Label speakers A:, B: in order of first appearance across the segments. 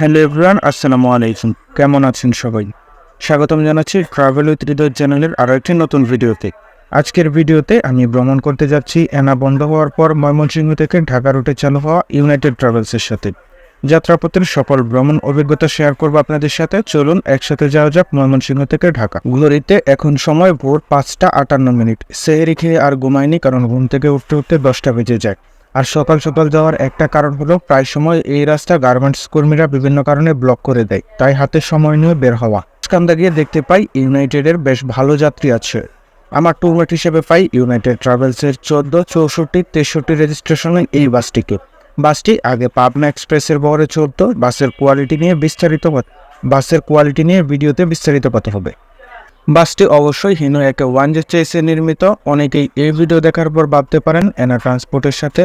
A: Hello everyone, আসসালামু আলাইকুম। কেমন আছেন সবাই? স্বাগতম জানাচ্ছি ট্রাভেল উইথ হৃদয় চ্যানেলের আরও একটি নতুন ভিডিওতে। আজকের ভিডিওতে আমি ভ্রমণ করতে যাচ্ছি এনা বন্ধ হওয়ার পর ময়মনসিংহ থেকে ঢাকা রুটে চালু হওয়া ইউনাইটেড ট্রাভেলসের সাথে। যাত্রাপথের সফল ভ্রমণ অভিজ্ঞতা শেয়ার করব আপনাদের সাথে। চলুন, একসাথে যাওয়া যাক ময়মনসিংহ থেকে ঢাকা। ঘড়িতে এখন সময় ভোর পাঁচটা আটান্ন মিনিট। সেহেরি খেয়ে আর ঘুমায়নি কারণ ঘুম থেকে উঠতে উঠতে দশটা বেজে যায়। আর সকাল সকাল যাওয়ার একটা কারণ হলো প্রায় সময় এই রাস্তা গার্মেন্টস কর্মীরা বিভিন্ন কারণে ব্লক করে দেয়, তাই হাতে সময় নিয়ে বের হওয়া। কান্দা গিয়ে দেখতে পাই ইউনাইটেডের বেশ ভালো যাত্রী আছে। আমার টুরমেট হিসেবে পাই ইউনাইটেড ট্রাভেলসের চোদ্দ, চৌষট্টি, তেষট্টি রেজিস্ট্রেশনে এই বাসটিকে। বাসটি আগে পাবনা এক্সপ্রেসের বহরে চলতো, বাসের কোয়ালিটি নিয়ে বিস্তারিত বাসের কোয়ালিটি নিয়ে ভিডিওতে বিস্তারিত কথা হবে। বাসটি অবশ্যই হিনো একে ওয়ান জে চেসে নির্মিত, অনেকেই এই ভিডিও দেখার পর ভাবতে পারেন এনা ট্রান্সপোর্টের সাথে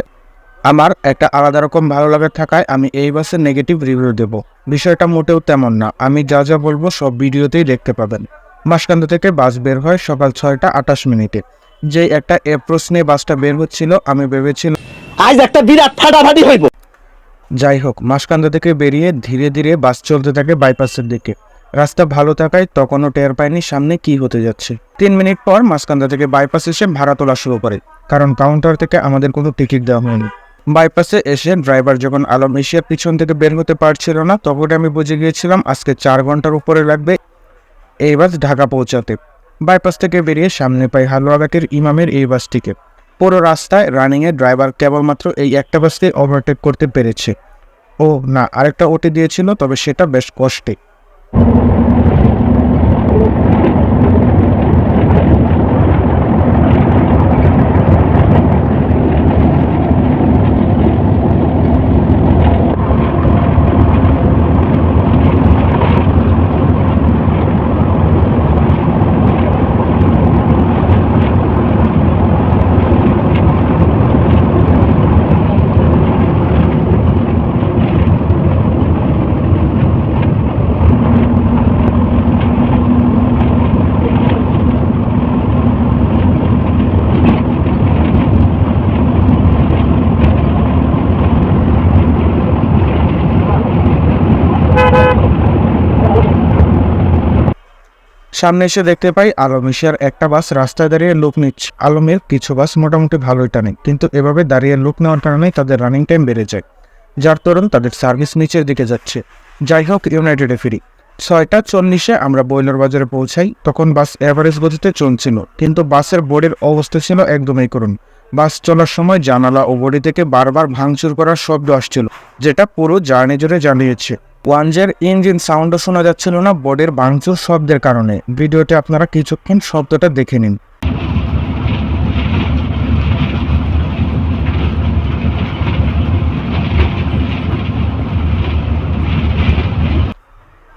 A: আমার একটা আলাদা রকম ভালো লাগা থাকায় আমি এই বাসের নেগেটিভ রিভিউ দেব। বিষয়টা মোটেও তেমন না আমি যা যা বলব সব ভিডিওতেই দেখতে পাবেন। মাসকান্দ থেকে বাস বের হয় সকাল ছয়টা আটাশ মিনিটে। যেই একটা এপ্রোচ নিয়ে বাসটা বের হচ্ছিল আমি ভেবেছিলাম
B: আজ একটা বিরাট ফাটাফাটি হইব।
A: যাই হোক মাসকান্দা থেকে বেরিয়ে ধীরে ধীরে বাস চলতে থাকে বাইপাসের দিকে। রাস্তা ভালো থাকায় তখনও টের পায়নি সামনে কি হতে যাচ্ছে। তিন মিনিট পর মাসকান্দা থেকে বাইপাস এসে ভাড়া তোলা শুরু করে কারণ কাউন্টার থেকে আমাদের কোনো টিকিট দেওয়া হয়নি। বাইপাসে এসে ড্রাইভার যখন আলম এশিয়ার পিছন থেকে বের হতে পারছিল না, তখন আমি বুঝে গিয়েছিলাম আজকে চার ঘণ্টার উপরে লাগবে। এই বাস ঢাকা পৌঁছাতে। বাইপাস থেকে বেরিয়ে সামনে পাই হালুয়াঘাটের ইমামের এই বাসটিকে। পুরো রাস্তায় রানিংয়ে ড্রাইভার কেবলমাত্র এই একটা বাসকে ওভারটেক করতে পেরেছে। ও না, আরেকটা ওটি দিয়েছিল, তবে সেটা বেশ কষ্টে। সামনে এসে দেখতে পাই আলম এশিয়ার একটা বাস রাস্তায় দাঁড়িয়ে লুক নিচ্ছে। আলমের কিছু বাস মোটামুটি ভালোই টানে, কিন্তু এভাবে দাঁড়িয়ে লুক নেওয়ার কারণে তাদের রানিং টাইম বেড়ে যায়। যার তরুণ তাদের সার্ভিস নিচের দিকে যাচ্ছে। যাই হোক ইউনাইটেডে ফিরি। ছয়টা চল্লিশে আমরা বয়লার বাজারে পৌঁছাই। তখন বাস এভারেজ গতিতে চলছিল, কিন্তু বাসের বোর্ডের অবস্থা ছিল একদমই করুন বাস চলার সময় জানালা ও বডি থেকে বারবার ভাঙচুর করার শব্দ আসছিল, যেটা পুরো জার্নি জুড়ে জানিয়েছে। ওয়ানজের ইঞ্জিন সাউন্ডও শোনা যাচ্ছিল না বোর্ডের ভাঙচুর শব্দের কারণে। ভিডিওতে আপনারা কিছুক্ষণ শব্দটা দেখে নিন।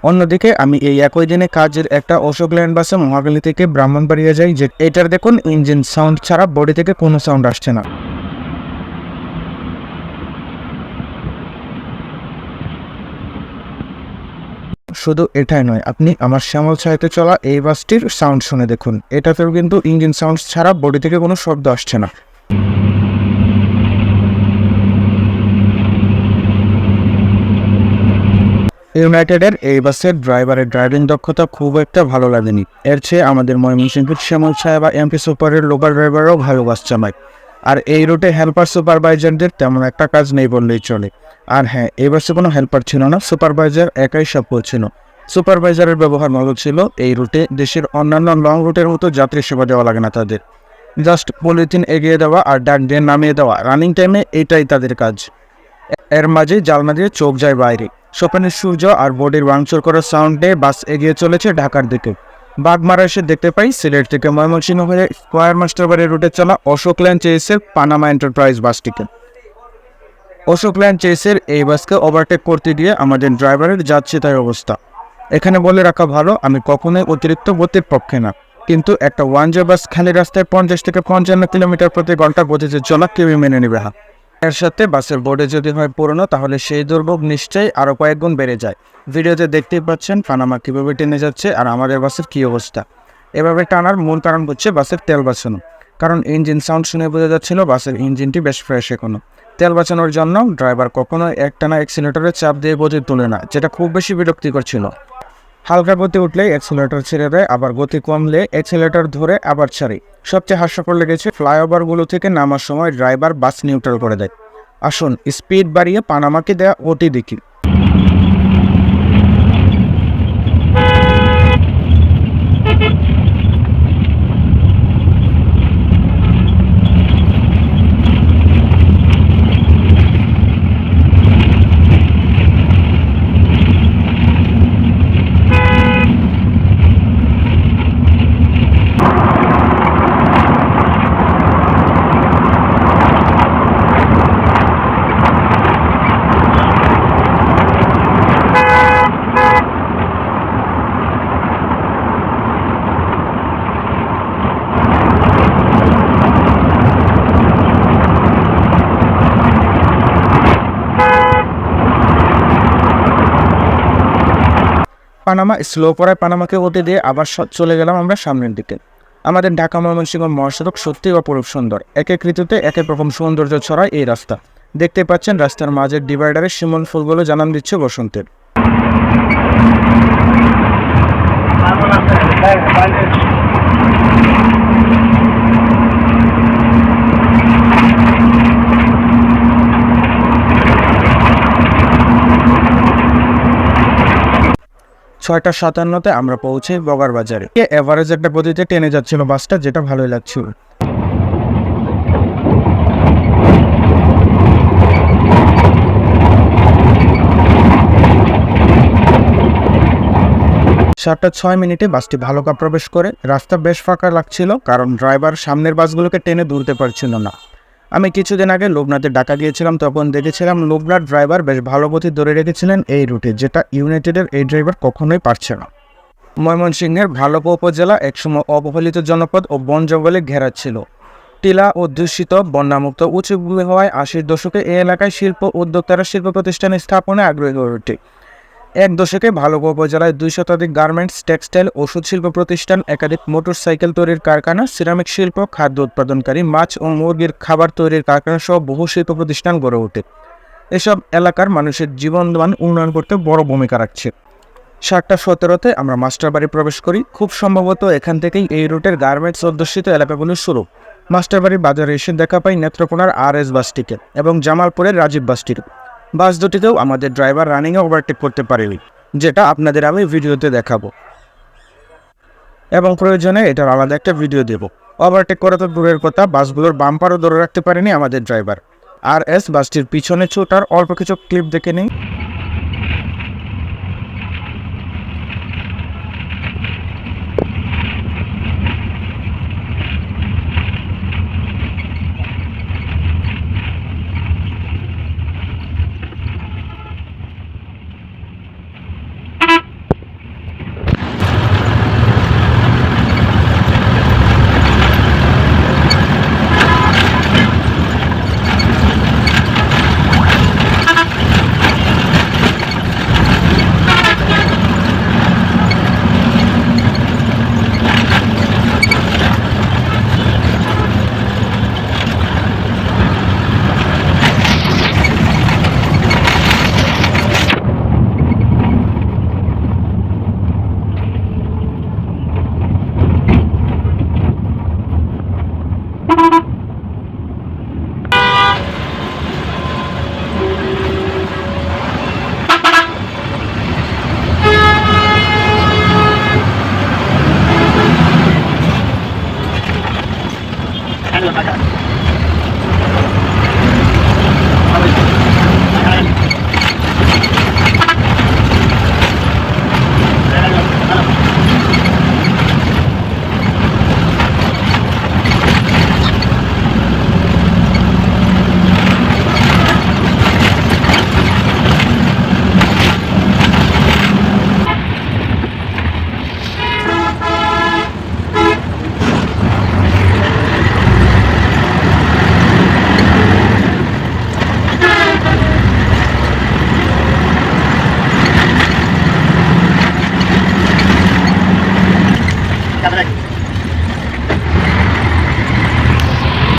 A: অন্যদিকে আমি এই একই দিনে কাজের একটা অশোক ল্যান্ড বাসে মহাখালী থেকে ব্রাহ্মণবাড়িয়া যাই, যে এটার দেখুন ইঞ্জিন সাউন্ড ছাড়া বডি থেকে কোনো সাউন্ড আসছে না। শুধু এটাই নয়, আপনি আমার শ্যামল ছায়াতে চলা এই বাসটির সাউন্ড শুনে দেখুন। এটাতেও কিন্তু ইঞ্জিন সাউন্ড ছাড়া বডি থেকে কোনো শব্দ আসছে না। ইউনাইটেডের এই বাসের ড্রাইভারের ড্রাইভিং দক্ষতা খুব একটা ভালো লাগেনি। এর চেয়ে আমাদের ময়মনসিংহের শ্যামল ছায়া বা এমপি সুপারের লোকাল ড্রাইভারও ভালো বাস চালায়। আর এই রুটে হেল্পার সুপারভাইজারদের তেমন একটা কাজ নেই বললেই চলে। আর হ্যাঁ এই বাসে কোনো হেল্পার ছিল না সুপারভাইজার একাই সব করছিল। সুপারভাইজারের ব্যবহার ভালো ছিল এই রুটে, দেশের অন্যান্য লং রুটের মতো যাত্রী সেবা দেওয়া লাগে না তাদের। জাস্ট পলিথিন এগিয়ে দেওয়া আর ডাক দিয়ে নামিয়ে দেওয়া রানিং টাইমে এটাই তাদের কাজ। এর মাঝে জালনা দিয়ে চোখ যায় বাইরে। সোপানের সূর্য আর বডির ভাঙচুর করার সাউন্ডে বাস এগিয়ে চলেছে ঢাকার দিকে। বাগমারা এসে দেখতে পাই সিলেট থেকে ময়মনসিংহ হয়ে স্কোয়ার মাস্টার বাড়ির রুটে চলা অশোক ল্যান্ড চেসের পানামা এন্টারপ্রাইজ বাসটিকে। অশোক ল্যান্ড চেসের এই বাসকে ওভারটেক করতে গিয়ে আমাদের ড্রাইভারের যাচ্ছে তাই অবস্থা। এখানে বলে রাখা ভালো, আমি কখনোই অতিরিক্ত গতির পক্ষে না। কিন্তু একটা ওয়ান জে বাস খালি রাস্তায় পঞ্চাশ থেকে পঞ্চান্ন কিলোমিটার প্রতি ঘণ্টা গতিতে চলা কেউই মেনে নেবে না। এর সাথে বাসের বোর্ডে যদি হয় পুরনো, তাহলে সেই দুর্ভোগ নিশ্চয়ই আরও কয়েক গুণ বেড়ে যায়। ভিডিওতে দেখতেই পাচ্ছেন পানামা কীভাবে টেনে যাচ্ছে আর আমাদের বাসের কী অবস্থা। এভাবে টানার মূল কারণ হচ্ছে বাসের তেল বাঁচানো। কারণ ইঞ্জিন সাউন্ড শুনে বোঝা যাচ্ছিল বাসের ইঞ্জিনটি বেশ ফ্রেশ এখনও। তেল বাঁচানোর জন্য ড্রাইভার কখনো একটানা অ্যাক্সিলেটরে চাপ দিয়ে গতি তোলে না যেটা খুব বেশি বিরক্তিকর ছিল। হালকা গতি উঠলে অ্যাক্সিলেটর ছেড়ে দেয়, আবার গতি কমলে অ্যাক্সিলেটর ধরে আবার ছাড়ে। সবচেয়ে হাস্যকর লেগেছে ফ্লাইওভারগুলো থেকে নামার সময় ড্রাইভার বাস নিউট্রাল করে দেয়। আসুন, স্পিড বাড়িয়ে পানামাকে দেয়া ওটি দেখি। পানামা স্লো পড়ায় পানামাকে ওতে দিয়ে আবার চলে গেলাম আমরা সামনের দিকে। আমাদের ঢাকা ময়মনসিংহ মহাসড়ক সত্যি অপরূপ সুন্দর। এক এক ঋতুতে এক এক রকম সৌন্দর্য ছড়ায় এই রাস্তা। দেখতে পাচ্ছেন রাস্তার মাঝের ডিভাইডারে শিমল ফুলগুলো জানান দিচ্ছে বসন্তের। ছয়টা সাতান্নতে আমরা পৌঁছে বগার বাজারে। এভারেজ একটা গতিতে টেনে যাচ্ছিল বাসটা, যেটা ভালোই লাগছিল। সাতটা ছয় মিনিটে বাসটি ভালো প্রবেশ করে, রাস্তা বেশ ফাঁকা লাগছিল, কারণ ড্রাইভার সামনের বাসগুলোকে টেনে দূরতে পারছিল না। আমি কিছুদিন আগে লোকনাথে ডাকা গিয়েছিলাম, তখন দেখেছিলাম লোকনাথ ড্রাইভার বেশ ভালো গতি ধরে রেখেছিলেন এই রুটে, যেটা ইউনাইটেডের এই ড্রাইভার কখনোই পারছে না। ময়মনসিংহের ভালোপো উপজেলা একসময় অবহেলিত জনপদ ও বন জঙ্গলে ঘেরা ছিল। টিলা দূষিত, বন্যামুক্ত, উঁচু ভূমি হওয়ায় আশির দশকে এই এলাকায় শিল্প উদ্যোক্তারা শিল্প প্রতিষ্ঠান স্থাপনে আগ্রহী হয়ে ওঠে। এক দশকে ভালোগো উপজেলায় দুই শতাধিক গার্মেন্টস, টেক্সটাইল, ওষুধ শিল্প প্রতিষ্ঠান, একাধিক মোটরসাইকেল তৈরির কারখানা, সিরামিক শিল্প, খাদ্য উৎপাদনকারী, মাছ ও মুরগির খাবার তৈরির কারখানা সহ বহু শিল্প প্রতিষ্ঠান গড়ে ওঠে। এসব এলাকার মানুষের জীবনমান উন্নয়ন করতে বড় ভূমিকা রাখছে। সাতটা সতেরোতে আমরা মাস্টারবাড়ি প্রবেশ করি। খুব সম্ভবত এখান থেকেই এই রুটের গার্মেন্টস অধ্যুষিত এলাকাগুলোর শুরু। মাস্টারবাড়ি বাজারে এসে দেখা পাই নেত্রকোনার আর এস বাসটিকে এবং জামালপুরের রাজীব বাসটির বাস দুটিতেও আমাদের ড্রাইভার রানিংয়ে ওভারটেক করতে পারেনি, যেটা আপনাদের আমি ভিডিওতে দেখাবো। এবং প্রয়োজনে এটার আলাদা একটা ভিডিও দেব। ওভারটেক করা তো দূরের কথা, বাসগুলোর বাম্পারও ধরে রাখতে পারেনি আমাদের ড্রাইভার। আর এস বাসটির পিছনে ছোটার অল্প কিছু ক্লিপ দেখে নিই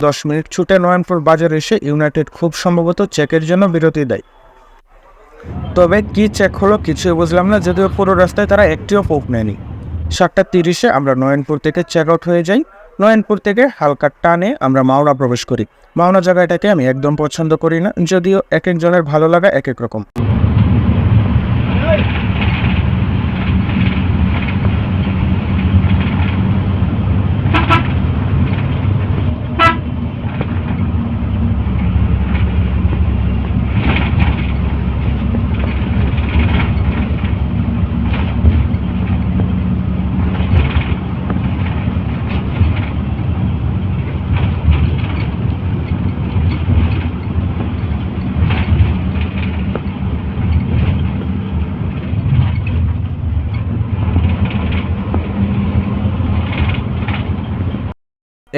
A: দশ মিনিট ছুটে নয়নপুর বাজার এসে ইউনাইটেড খুব সম্ভবত চেকের জন্য বিরতি দেয়। তবে কি চেক হলো কিছুই বুঝলাম না, যদিও পুরো রাস্তায় তারা একটিও পোক নেয়নি। সাতটা তিরিশে আমরা নয়নপুর থেকে চেক আউট হয়ে যাই। নয়নপুর থেকে হালকা টানে আমরা মাওনা প্রবেশ করি। মাওনা জায়গাটাকে আমি একদম পছন্দ করি না, যদিও এক একজনের ভালো লাগা এক এক রকম।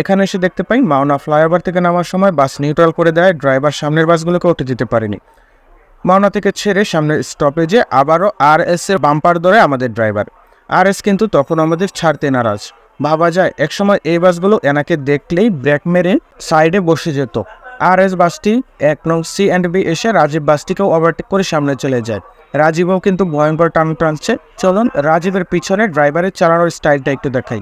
A: এখানে এসে দেখতে পাই মাওনা ফ্লাইওভার থেকে নামার সময় বাস নিউট্রাল করে দেয়, ড্রাইভার সামনের বাসগুলোকে উঠে যেতে পারেনি। মাওনা থেকে ছেড়ে সামনের স্টপেজে আবারও আর এস এর বাম্পার ধরে আমাদের ড্রাইভার। আর এস কিন্তু তখন আমাদের ছাড়তে নারাজ। ভাবা যায়, একসময় এই বাসগুলো এনাকে দেখলেই ব্রেক মেরে সাইডে বসে যেত। আর এস বাসটি এক নং সি অ্যান্ড বি এসে রাজীব বাসটিকেও ওভারটেক করে সামনে চলে যায়। রাজীবও কিন্তু ভয়ঙ্কর টান টানছে চলুন রাজীবের পিছনে ড্রাইভারের চালানোর স্টাইলটা একটু দেখাই।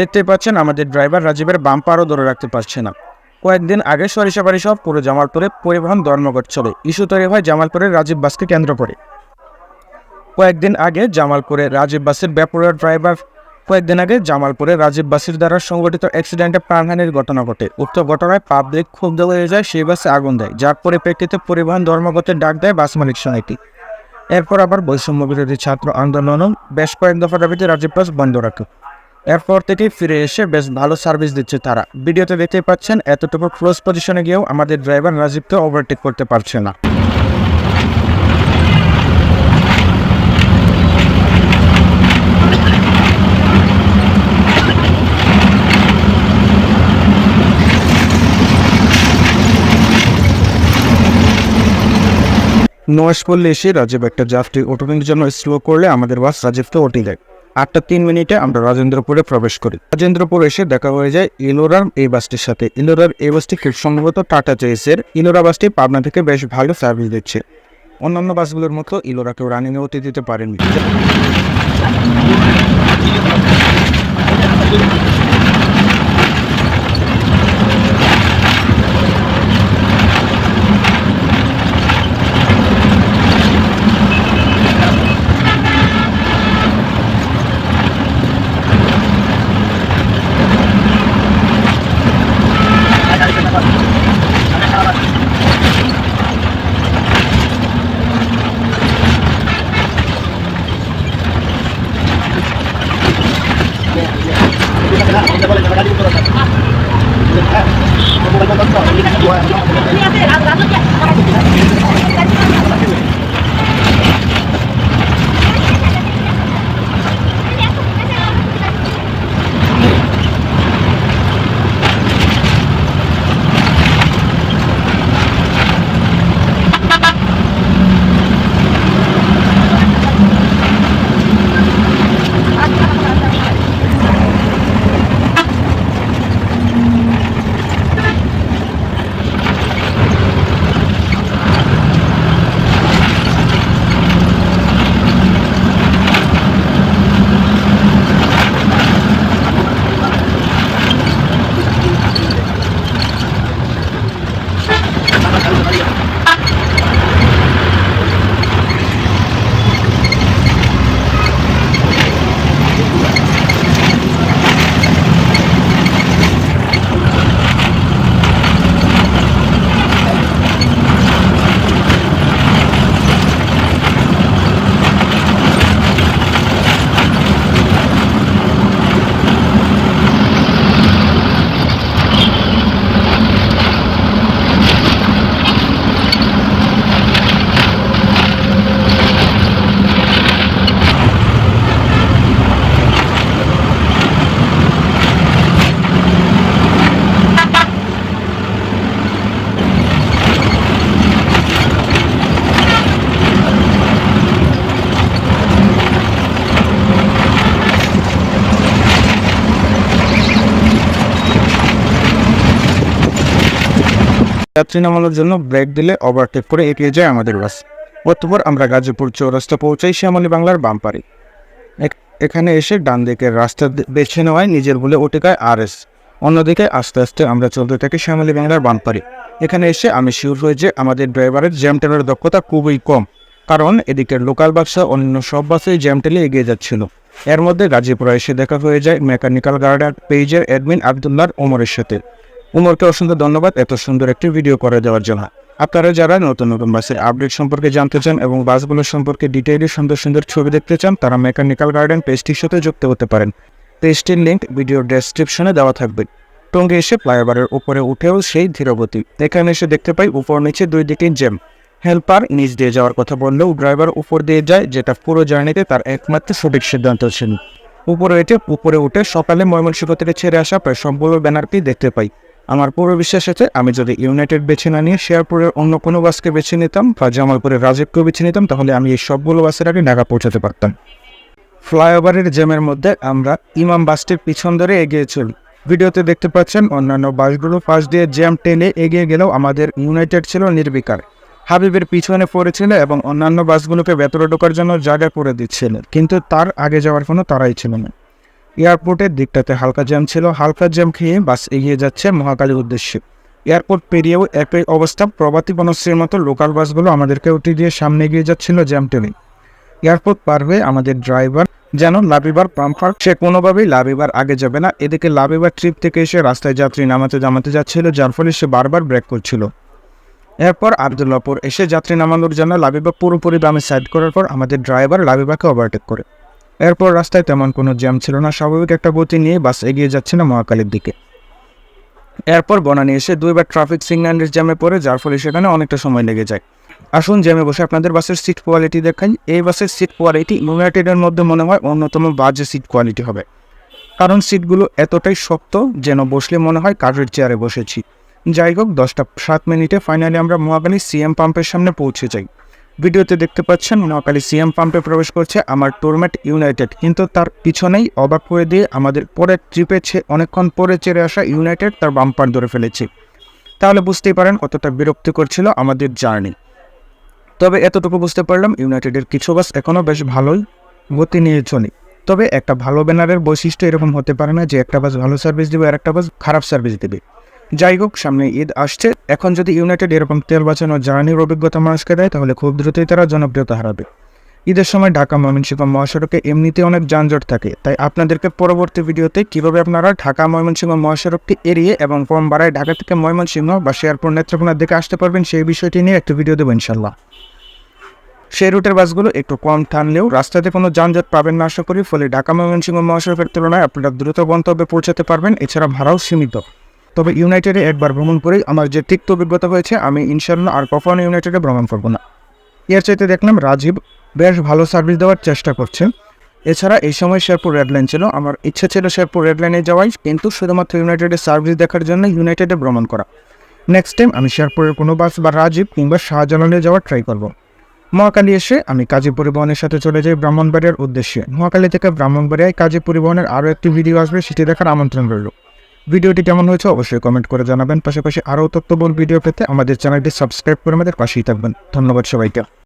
A: দেখতে পাচ্ছেন, আমাদের ড্রাইভার রাজীবের বাম্পারও ধরে রাখতে পারছে না। কয়েকদিন আগে সরিষাবাড়ি সহ পুরো জামালপুরে পরিবহন ধর্মঘট চলে। ইস্যু তৈরি হয় জামালপুরের রাজীব বাসকে কেন্দ্র করে। কয়েকদিন আগে জামালপুরে রাজীব বাসের ব্যাপরের ড্রাইভার, কয়েকদিন আগে জামালপুরে রাজীব বাসের দ্বারা সংঘটিত অ্যাক্সিডেন্টে প্রাণহানির ঘটনা ঘটে। উক্ত ঘটনায় পাবলিক ক্ষুব্ধ হয়ে যায়, সেই বাসে আগুন দেয়, যার পরিপ্রেক্ষিতে পরিবহন ধর্মঘটের ডাক দেয় বাস মালিক সমিতি এরপর আবার বৈষম্য বিরোধী ছাত্র আন্দোলনও বেশ কয়েক দফা দাবিতে রাজীব বাস বন্ধ রাখে। এরপর থেকেই ফিরে এসে বেশ ভালো সার্ভিস দিচ্ছে তারা। ভিডিওতে দেখতেই পাচ্ছেন, এতটুকু ক্লোজ পজিশনে গিয়েও আমাদের ড্রাইভার রাজীবকে ওভারটেক করতে পারছে না। নয়েস পড়লে এসে রাজীব একটা যাত্রী ওঠনের জন্য স্লো করলে আমাদের বাস রাজীবকে ওটি দেয় আটটা তিন মিনিটে আমরা রাজেন্দ্রপুরে প্রবেশ করি। রাজেন্দ্রপুর এসে দেখা হয়ে যায় ইলোরাম এই বাসটির সাথে। ইলোরার এই বাসটি খুব সম্ভবত টাটা চেসের ইলোরা বাসটি পাবনা থেকে বেশ ভালো সার্ভিস দিচ্ছে। অন্যান্য বাসগুলোর মতো ইলোরা কেউ রানিং অতি দিতে পারেনি নামানোর জন্য ব্রেক দিলে ওভারটেক করে এগিয়ে যায় আমাদের বাস। অতঃপর আমরা গাজীপুর চৌরাস্তা পৌঁছাই শ্যামলী বাংলার বামপারে এক- এখানে এসে ডান দিকের রাস্তা বেছে নেওয়ায় নিজের বলে ওটিকায় আর এস অন্যদিকে আস্তে আস্তে আমরা চলতে থাকি শ্যামলী বাংলার বামপারে এখানে এসে আমি শিওর হয়ে যে আমাদের ড্রাইভারের জ্যাম টেলার দক্ষতা খুবই কম, কারণ এদিকের লোকাল বাসা অন্য সব বাসে জ্যাম টেলে এগিয়ে যাচ্ছিল। এর মধ্যে গাজীপুরে এসে দেখা হয়ে যায় মেকানিক্যাল গার্ডার পেজের অ্যাডমিন আবদুল্লার ওমরের সাথে। উমরকে অসংখ্য ধন্যবাদ এত সুন্দর একটি ভিডিও করে দেওয়ার জন্য। আপনারা যারা নতুন নতুন বাসের আপডেট সম্পর্কে জানতে চান এবং বাসগুলোর সম্পর্কে ডিটেইলে সুন্দর সুন্দর ছবি দেখতে চান, তারা মেকানিক্যাল গার্ডেন পেজটির সাথে যুক্ত হতে পারেন। পেজটির লিঙ্ক ভিডিওর ডেসক্রিপশনে দেওয়া থাকবে। টঙ্গে এসে ফ্লাইওভারের উপরে উঠেও সেই ধীরগতি। এখানে এসে দেখতে পাই উপর নিচে দুই দিকে জ্যাম। হেল্পার নিচ দিয়ে যাওয়ার কথা বললেও ড্রাইভার উপর দিয়ে যায়, যেটা পুরো জার্নিতে তার একমাত্র সঠিক সিদ্ধান্ত ছিল। উপরে এটে, উপরে উঠে সকালে ময়মনসিংহ থেকে ছেড়ে আসা প্রায় সম্পূর্ণ ব্যানারটি দেখতে পাই। আমার পুরো বিশ্বাস আছে আমি যদি ইউনাইটেড বেছে না নিয়ে শেয়ারপুরের অন্য কোনো বাসকে বেছে নিতাম বা জামালপুরের রাজীবকেও বেছে নিতাম, তাহলে আমি এই সবগুলো বাসের আগে ঢাকা পৌঁছাতে পারতাম। ফ্লাইওভারের জ্যামের মধ্যে আমরা ইমাম বাসটির পিছন ধরে এগিয়ে চলি। ভিডিওতে দেখতে পাচ্ছেন অন্যান্য বাসগুলো পাশ দিয়ে জ্যাম টেনে এগিয়ে গেলেও আমাদের ইউনাইটেড ছিল নির্বিকার। হাবিবের পিছনে পড়েছিল এবং অন্যান্য বাসগুলোকে ভেতরে ঢোকার জন্য জায়গা করে দিচ্ছিল, কিন্তু তার আগে যাওয়ার কোনো তারাই ছিল না। এয়ারপোর্টের দিকটাতে হালকা জ্যাম ছিল। হালকা জ্যাম খেয়ে বাস এগিয়ে যাচ্ছে মহাকালীর উদ্দেশ্যে। এয়ারপোর্ট পেরিয়েও একই অবস্থা। প্রভাতী বনশ্রীর মতো লোকাল বাসগুলো আমাদেরকে উঠে দিয়ে সামনে এগিয়ে যাচ্ছিল জ্যাম টেনে। এয়ারপোর্ট পার হয়ে আমাদের ড্রাইভার যেন লাভিবার পাম্পার সে কোনোভাবেই লাভিবার আগে যাবে না। এদিকে লাভিবার ট্রিপ থেকে এসে রাস্তায় যাত্রী নামাতে নামাতে যাচ্ছিল, যার ফলে সে বারবার ব্রেক করছিল। এরপর আবদুল্লাপুর এসে যাত্রী নামানোর জন্য লাবিবা পুরোপুরি বামে সাইড করার পর আমাদের ড্রাইভার লাবিবাকে ওভারটেক করে। এরপর রাস্তায় তেমন কোনো জ্যাম ছিল না, স্বাভাবিক একটা গতি নিয়ে বাস এগিয়ে যাচ্ছে না মহাকালীর দিকে। এরপর বনানী এসে দুইবার ট্রাফিক সিগন্যালের জ্যামে পড়ে, যার ফলে সেখানে অনেকটা সময় লেগে যায়। আসুন জ্যামে বসে আপনাদের বাসের সিট কোয়ালিটি দেখাই। এই বাসের সিট কোয়ালিটি ইউনাইটেডের মধ্যে মনে হয় অন্যতম বাজে সিট কোয়ালিটি হবে। কারণ সিটগুলো এতটাই শক্ত যেন বসলে মনে হয় কাঠের চেয়ারে বসেছি। যাই হোক, দশটা সাত মিনিটে ফাইনালি আমরা মহাকালী সিএম পাম্পের সামনে পৌঁছে যাই। ভিডিওতে দেখতে পাচ্ছেন মহাকালী সিএম পাম্পে প্রবেশ করছে আমার টোরমেট ইউনাইটেড কিন্তু তার পিছনেই অবাক করে দিয়ে আমাদের পরের ট্রিপে অনেকক্ষণ পরে চেড়ে আসা ইউনাইটেড তার বাম্পার ধরে ফেলেছে। তাহলে বুঝতেই পারেন কতটা বিরক্তিকর ছিল আমাদের জার্নি তবে এতটুকু বুঝতে পারলাম ইউনাইটেডের কিছু বাস এখনও বেশ ভালোই গতি নিয়ে চলে। তবে একটা ভালো ব্যানারের বৈশিষ্ট্য এরকম হতে পারে না যে একটা বাস ভালো সার্ভিস দেবে আর একটা বাস খারাপ সার্ভিস দেবে। যাই হোক, সামনে ঈদ আসছে। এখন যদি ইউনাইটেড এরকম তেল বাঁচানো জার্নির অভিজ্ঞতা মানুষকে দেয়, তাহলে খুব দ্রুতই তারা জনপ্রিয়তা হারাবে। ঈদের সময় ঢাকা ময়মনসিংহ মহাসড়কে এমনিতে অনেক যানজট থাকে। তাই আপনাদেরকে পরবর্তী ভিডিওতে কীভাবে আপনারা ঢাকা ময়মনসিংহ মহাসড়কটি এড়িয়ে এবং কম বাড়ায় ঢাকা থেকে ময়মনসিংহ বা শেয়ারপুর নেত্রকোনার দিকে আসতে পারবেন, সেই বিষয়টি নিয়ে একটি ভিডিও দেবো ইনশাল্লাহ সেই রুটের বাসগুলো একটু কম টানলেও রাস্তাতে কোনো যানজট পাবেন না, আশা করি। ফলে ঢাকা ময়মনসিংহ মহাসড়কের তুলনায় আপনারা দ্রুত গন্তব্যে পৌঁছাতে পারবেন। এছাড়া ভাড়াও সীমিত। তবে ইউনাইটেডে একবার ভ্রমণ করেই আমার যে তিক্ত অভিজ্ঞতা হয়েছে, আমি ইনশাল্লাহ আর কখনো ইউনাইটেডে ভ্রমণ করব না। এর চাইতে দেখলাম রাজীব বেশ ভালো সার্ভিস দেওয়ার চেষ্টা করছে। এছাড়া এই সময় শেরপুর রেড লাইন ছিল। আমার ইচ্ছা ছিল শেরপুর রেড লাইনে যাওয়াই, কিন্তু শুধুমাত্র ইউনাইটেডের সার্ভিস দেখার জন্য ইউনাইটেডে ভ্রমণ করা। নেক্সট টাইম আমি শেরপুরের কোনো বাস বা রাজীব কিংবা শাহজালালে যাওয়ার ট্রাই করব। মহাকালী এসে আমি কাজী পরিবহনের সাথে চলে যাই ব্রাহ্মণবাড়িয়ার উদ্দেশ্যে। মহাকালী থেকে ব্রাহ্মণবাড়িয়ায় কাজী পরিবহনের আরও একটি ভিডিও আসবে, সেটি দেখার আমন্ত্রণ রইল। ভিডিওটি কেমন হয়েছে অবশ্যই কমেন্ট করে জানাবেন। পাশাপাশি আরও তথ্যবল ভিডিও পেতে আমাদের চ্যানেলটি সাবস্ক্রাইব করে আমাদের পাশেই থাকবেন। ধন্যবাদ সবাইকে।